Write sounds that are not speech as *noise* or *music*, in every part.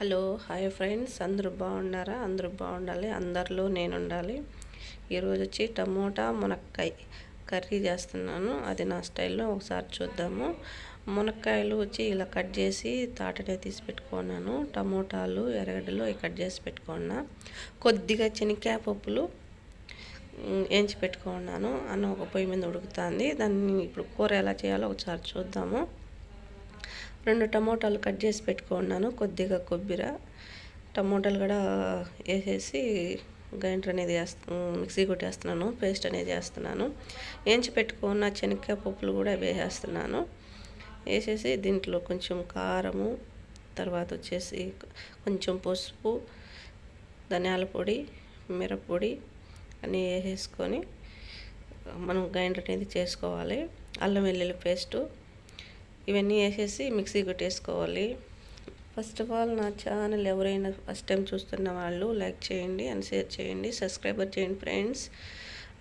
Hello hi friends. అందరూ బాగున్నారా? అందరూ బాగుండాలి. అందరిలో నేను ఉండాలి ఈరోజు వచ్చి టమోటా మునక్కాయ కర్రీ చేస్తున్నాను. అది నా స్టైల్లో ఒకసారి చూద్దాము. మునక్కాయలు వచ్చి ఇలా కట్ చేసి తాటనే తీసి పెట్టుకున్నాను. టమోటాలు ఎర్రగడ్డలు కట్ చేసి పెట్టుకున్నా. కొద్దిగా శనక్కాయ పప్పులు వేయించి పెట్టుకున్నాను. అని ఒక పొయ్యి మీద ఉడుకుతుంది. దాన్ని ఇప్పుడు కూర ఎలా చేయాలో ఒకసారి చూద్దాము. రెండు టమోటాలు కట్ చేసి పెట్టుకున్నాను కొద్దిగా కొబ్బరి. టమోటాలు కూడా వేసేసి గ్రైండర్ అనేది వేస్తా మిక్సీ కొట్టేస్తున్నాను పేస్ట్ అనేది వేస్తున్నాను. వేయించి పెట్టుకున్న శనక్కాయ పప్పులు కూడా వేసేస్తున్నాను వేసేసి దీంట్లో కొంచెం కారము తర్వాత వచ్చేసి కొంచెం పసుపు ధనియాల పొడి మిరప్పొడి అన్నీ వేసేసుకొని మనం గ్రైండర్ అనేది చేసుకోవాలి. అల్లం వెల్లుల్లి పేస్టు ఇవన్నీ వేసేసి మిక్సీ కొట్టేసుకోవాలి. ఫస్ట్ ఆఫ్ ఆల్ నా ఛానల్ ఎవరైనా ఫస్ట్ టైం చూస్తున్న వాళ్ళు లైక్ చేయండి అండ్ షేర్ చేయండి. సబ్స్క్రైబర్ చేయండి ఫ్రెండ్స్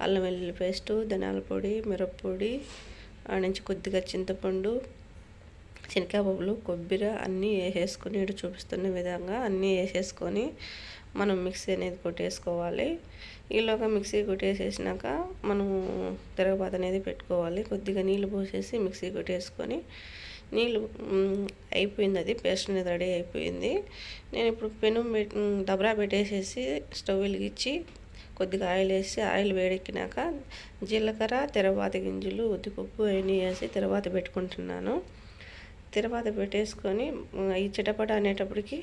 అల్లం వెల్లుల్లి పేస్టు ధనాల పొడి మిరప్పొడి ఆ నుంచి కొద్దిగా చింతపండు శనగపప్పులు కొబ్బరి అన్నీ వేసేసుకొని ఇటు చూపిస్తున్న విధంగా అన్నీ వేసేసుకొని మనం మిక్సీ అనేది కొట్టేసుకోవాలి. ఈలోగా మిక్సీ కొట్టేసేసినాక మనం తిరగబాత అనేది పెట్టుకోవాలి. కొద్దిగా నీళ్ళు పోసేసి మిక్సీ కొట్టేసుకొని నీళ్ళు అయిపోయింది అది. పేస్ట్ అనేది రెడీ అయిపోయింది. నేను ఇప్పుడు పెను దబరా పెట్టేసేసి స్టవ్ వెలిగించి కొద్దిగా ఆయిల్ వేసి ఆయిల్ వేడెక్కినాక జీలకర్ర తెరవాత గింజలు ఉద్దిపప్పు అవన్నీ వేసి తెరవాత పెట్టుకుంటున్నాను. తర్వాత పెట్టేసుకొని ఈ చిటపట అనేటప్పటికి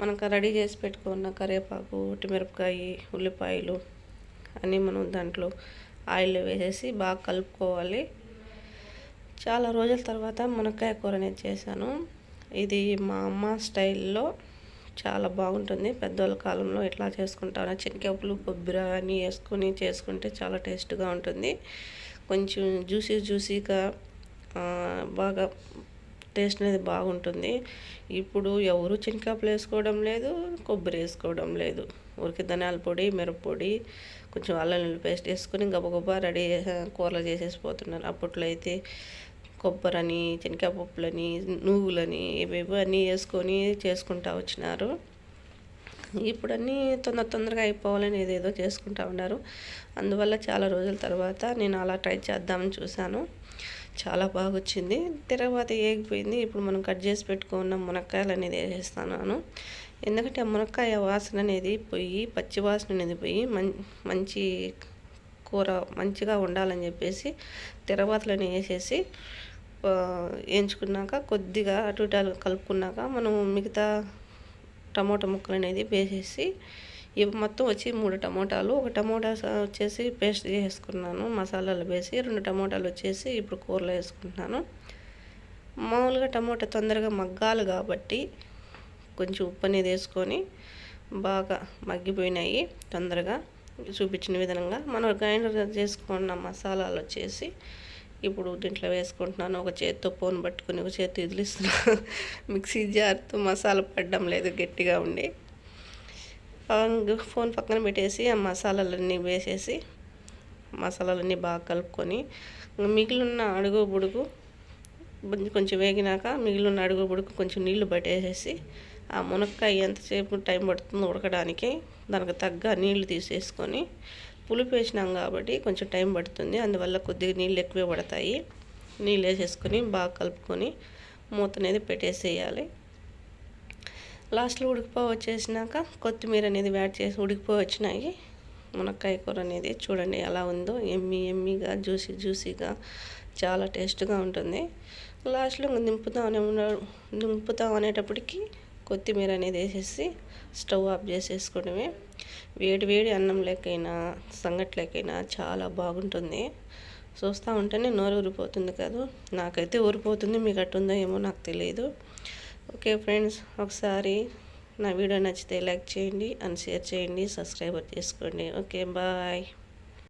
మనకు రెడీ చేసి పెట్టుకున్న కరివేపాకు మిరపకాయ ఉల్లిపాయలు అన్నీ మనం దాంట్లో ఆయిల్ వేసేసి బాగా కలుపుకోవాలి. చాలా రోజుల తర్వాత మునక్కాయ కూర అనేది చేశాను. ఇది మా అమ్మ స్టైల్లో చాలా బాగుంటుంది. పెద్దవాళ్ళ కాలంలో ఎట్లా చేసుకుంటాను చెనికెప్పులు కొబ్బరి అని వేసుకొని చేసుకుంటే చాలా టేస్ట్గా ఉంటుంది. కొంచెం జ్యూసీ జ్యూసీగా బాగా టేస్ట్ అనేది బాగుంటుంది. ఇప్పుడు ఎవరు చినకాపులు వేసుకోవడం లేదు కొబ్బరి వేసుకోవడం లేదు. ఊరికి ధనియాల పొడి మిరప్పొడి కొంచెం అల్లం పేస్ట్ వేసుకొని గబగబా రెడీ కూరలు చేసేసిపోతున్నారు. అప్పట్లో అయితే కొబ్బరని శనగకాయ పప్పులని నువ్వులని ఇవేవో అన్నీ వేసుకొని చేసుకుంటా వచ్చినారు. ఇప్పుడు అన్నీ తొందర తొందరగా అయిపోవాలని ఏదేదో చేసుకుంటా ఉన్నారు. అందువల్ల చాలా రోజుల తర్వాత నేను అలా ట్రై చేద్దామని చూశాను. చాలా బాగా వచ్చింది తర్వాత ఏగిపోయింది ఇప్పుడు మనం కట్ చేసి పెట్టుకున్న మునక్కాయలు అనేది వేసేస్తున్నాను ఎందుకంటే ఆ మునక్కాయ వాసన అనేది పోయి పచ్చి వాసన అనేది పోయి మంచి కూర మంచిగా ఉండాలని చెప్పేసి తిరగబాతలని వేసేసి వేయించుకున్నాక కొద్దిగా అటు ఇటు కలుపుకున్నాక మనం మిగతా టమోటా ముక్కలు అనేది వేసేసి ఇవి మొత్తం వచ్చి మూడు టమోటాలు. ఒక టమోటా వచ్చేసి పేస్ట్ చేసుకున్నాను మసాలాలు వేసి రెండు టమోటాలు వచ్చేసి ఇప్పుడు కూరలో వేసుకుంటున్నాను. మామూలుగా టమోటా తొందరగా మగ్గాలి కాబట్టి కొంచెం ఉప్పు అనేది వేసుకొని బాగా మగ్గిపోయినాయి తొందరగా చూపించిన విధంగా. మనం గ్రైండర్ చేసుకున్న మసాలాలు వచ్చేసి ఇప్పుడు దీంట్లో వేసుకుంటున్నాను. ఒక చేతితో ఫోన్ పట్టుకుని ఒక చేతి వదిలిస్తున్నాను *laughs* మిక్సీ జార్తో మసాలా పడడం లేదు గట్టిగా ఉండి. ఫోన్ పక్కన పెట్టేసి ఆ మసాలాలన్నీ వేసేసి మసాలాలన్నీ బాగా కలుపుకొని మిగిలిన అడుగు బుడుగు కొంచెం వేగినాక మిగిలిన అడుగు బుడుకు కొంచెం నీళ్ళు పట్టేసేసి ఆ మునక్కాయ ఎంతసేపు టైం పడుతుందో ఉడకడానికి దానికి తగ్గ నీళ్ళు తీసేసుకొని పులుపు వేసినాం కాబట్టి కొంచెం టైం పడుతుంది. అందువల్ల కొద్దిగా నీళ్ళు ఎక్కువే పడతాయి. నీళ్ళు వేసేసుకొని బాగా కలుపుకొని మూత అనేది పెట్టేసేయాలి. లాస్ట్లో ఉడికిపో వచ్చేసినాక కొత్తిమీర అనేది యాడ్ చేసి ఉడికిపో వచ్చినాయి. మునక్కాయ కూర అనేది చూడండి ఎలా ఉందో ఎమ్మి ఎమ్మిగా జ్యూసీ జ్యూసీగా చాలా టేస్ట్గా ఉంటుంది. లాస్ట్లో దింపుతామనే దింపుతాం అనేటప్పటికి కొత్తిమీర అనేది వేసేసి స్టవ్ ఆఫ్ చేసేసుకోవడమే. వేడి వేడి అన్నం లేకైనా సంగట్లేకైనా చాలా బాగుంటుంది. చూస్తూ ఉంటేనే నోరు ఊరిపోతుంది కాదు. నాకైతే ఊరిపోతుంది మీకు అట్టుందో ఏమో నాకు తెలియదు ఓకే ఫ్రెండ్స్ ఒకసారి నా వీడియో నచ్చితే లైక్ చేయండి అండ్ షేర్ చేయండి సబ్స్క్రైబర్ చేసుకోండి. Okay bye.